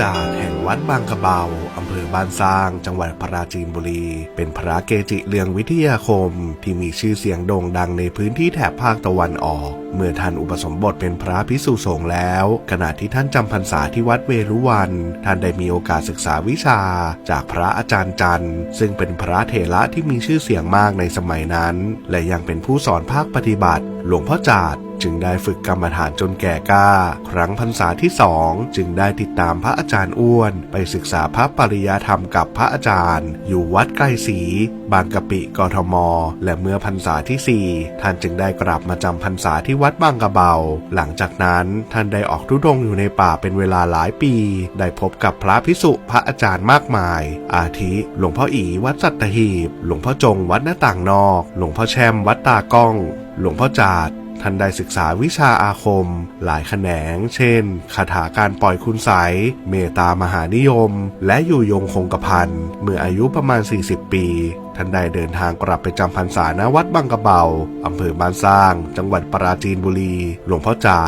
จาดแห่งวัดบางกระเบาอำเภอบ้านสร้าง จังหวัดปราจีนบุรี เป็นพระเกจิเรืองวิทยาคม ที่มีชื่อเสียงโด่งดังในพื้นที่แถบภาคตะวันออก เมื่อท่านอุปสมบทเป็นพระพิสุสงฆ์แล้ว ขณะที่ท่านจำพรรษาที่วัดเวรุวัน ท่านได้มีโอกาสศึกษาวิชา จากพระอาจารย์จันทร์ ซึ่งเป็นพระเถระที่มีชื่อเสียงมากในสมัยนั้น และยังเป็นผู้สอนภาคปฏิบัติหลวงพ่อจาดจึงได้ฝึกกรรมฐานจนแก่กล้า ครั้งพรรษาที่สองจึงได้ติดตามพระอาจารย์อ้วน ไปศึกษาพระปริยธรรมกับพระอาจารย์ อยู่วัดไกลศรีบางกะปิกทม และเมื่อพรรษาที่สี่ท่านจึงได้กลับมาจำพรรษาที่วัดบางกระเบา หลังจากนั้นท่านได้ออกทุดงอยู่ในป่าเป็นเวลาหลายปี ได้พบกับพระพิสุพระอาจารย์มากมาย อาทิหลวงพ่ออีวัดสัตหีบ หลวงพ่อจงวัดหน้าต่างนอก หลวงพ่อแชมวัดตากล้อง หลวงพ่อจาดท่านได้ศึกษาวิชาอาคม หลายแขนง เช่น คาถาการปล่อยคุณใสเมตตามหานิยม และอยู่ยงคงกระพัน เมื่ออายุประมาณ 40 ปี ท่านได้เดินทางกลับไปจำพรรษาณวัดบางกระเบาอำเภอบ้านสร้าง จังหวัดปราจีนบุรี หลวงพ่อจาด